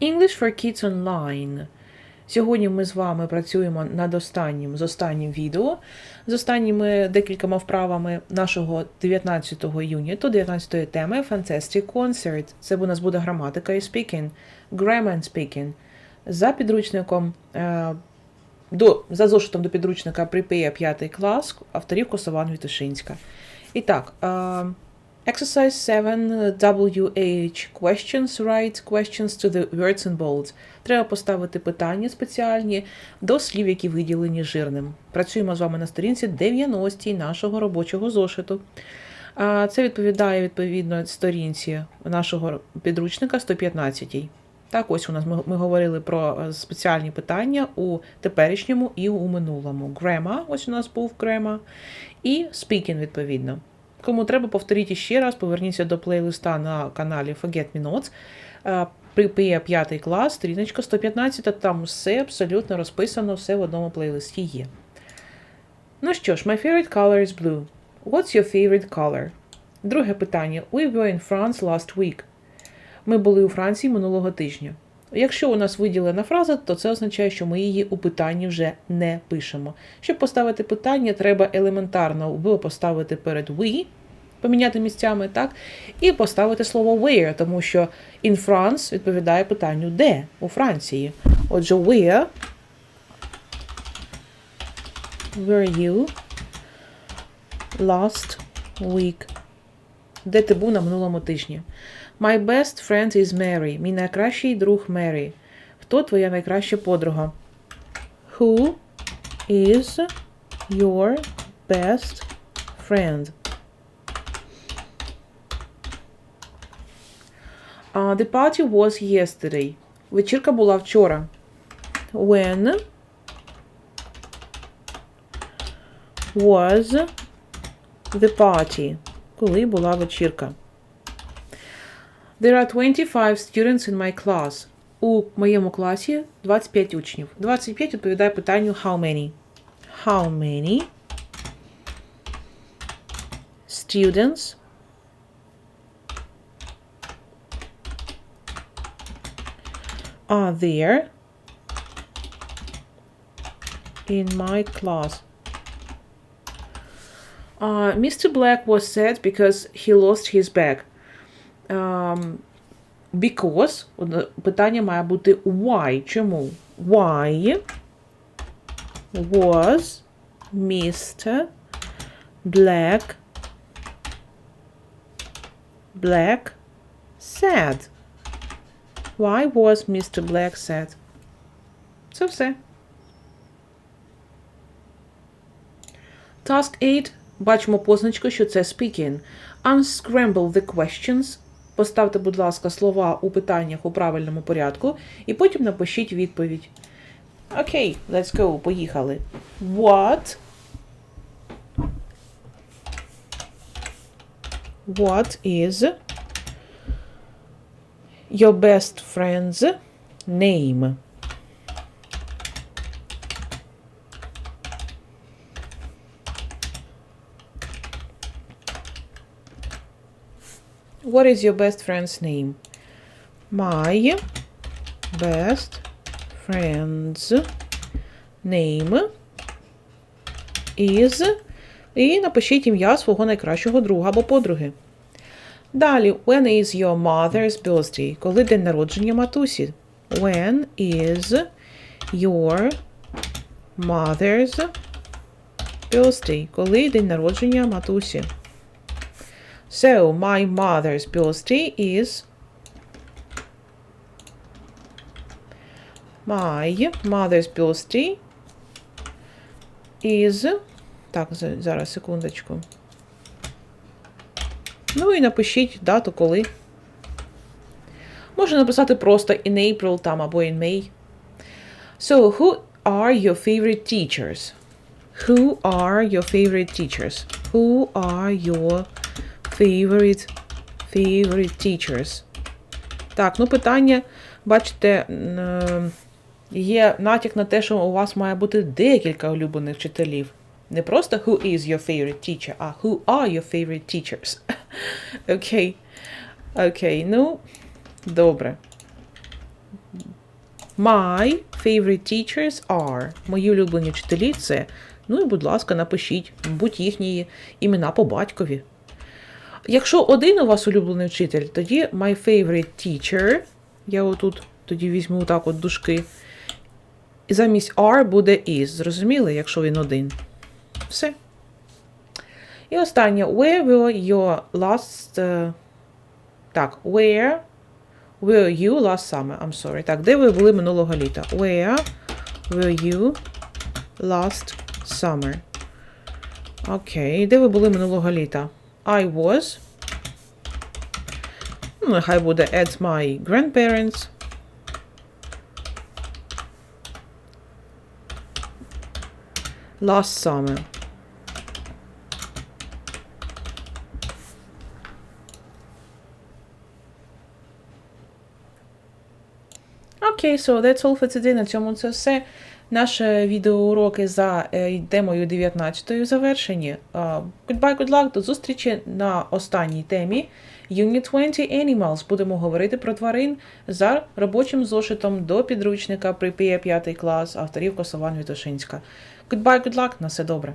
English for Kids Online. Сьогодні ми з вами працюємо над останнім з останнім відео, з останніми декількома вправами нашого 19-го юніту, 19-ї теми Fantastic Concert. Це у нас буде граматика і speaking, grammar and speaking. За підручником е, до, за зошитом до підручника Prepare 5 клас авторів Косован Вітушинська. І так, е, exercise 7 WH questions, write questions to the words in bold. Треба поставити питання спеціальні до слів, які виділені жирним. Працюємо з вами на сторінці 90 нашого робочого зошиту. Це відповідає відповідно сторінці нашого підручника 115. Так, ось у нас ми, говорили про е, спеціальні питання у теперішньому і у минулому. Grammar, ось у нас був grammar, і speaking, відповідно. Кому треба, повторіть ще раз, поверніться до плейлиста на каналі Forget Me Notes. Е, Припиє 5 клас, сторіночка 115, там все абсолютно розписано, все в одному плейлисті є. Ну що ж, my favorite color is blue. What's your favorite color? Друге питання. We were in France last week. Ми були у Франції минулого тижня. Якщо у нас виділена фраза, то це означає, що ми її у питанні вже не пишемо. Щоб поставити питання, треба елементарно поставити перед we, поміняти місцями, так? І поставити слово where, тому що in France відповідає питанню де у Франції. Отже, where were you last week? Де ти був на минулому тижні? My best friend is Mary. Мій найкращий друг Мері. Хто твоя найкраща подруга? Who is your best friend? Uh, the party was yesterday. Вечірка була вчора. When was the party? Коли була вечірка? There are 25 students in my class. У моєму класі 25 учнів. 25 відповідає питанню how many. How many students are there in my class? Uh, Mr. Black was sad because he lost his bag. Um, because от, питання має бути why. Чому? Why was Mr. Black Black sad? Why was Mr. Black sad? Це все. Task 8. Бачимо позначку, що це speaking. Unscramble the questions. Поставте, будь ласка, слова у питаннях у правильному порядку, і потім напишіть відповідь. Окей, let's go, поїхали. What? What is your best friend's name? What is your best friend's name? My best friend's name is. І напишіть ім'я свого найкращого друга або подруги. Далі, when is your mother's birthday? Коли день народження матусі? When is your mother's birthday? Коли день народження матусі? So, my mother's birthday is my mother's birthday is так, за- зараз секундочку. Ну і напишіть дату, коли. Можна написати просто in April там або in May. So, who are your favorite teachers? Who are your favorite teachers? Who are your favorite favorite teachers? Так, ну питання, бачите, е, є натяк на те, що у вас має бути декілька улюблених вчителів. Не просто who is your favorite teacher, а who are your favorite teachers. Окей. Окей, ну, добре. My favorite teachers are. Мої улюблені вчителі це. Ну і, будь ласка, напишіть, будь їхні імена по батькові. Якщо один у вас улюблений вчитель, тоді my favorite teacher. Я отут тоді візьму так от дужки. І замість are буде is. Зрозуміли, якщо він один. Все. І останнє. Where were your last. е, так, where were you last summer? I'm sorry. Так, де ви були минулого літа? Where were you last summer? Окей, де ви були минулого літа? I was. Ну, нехай буде at my grandparents. Last summer. Окей, so that's all for today. На цьому це все. Наші відеоуроки за е, темою 19 завершені. Goodbye, good luck, до зустрічі на останній темі. Unit 20 Animals. Будемо говорити про тварин за робочим зошитом до підручника при 5 клас авторів Косован Вітошинська. Goodbye, good luck, на все добре.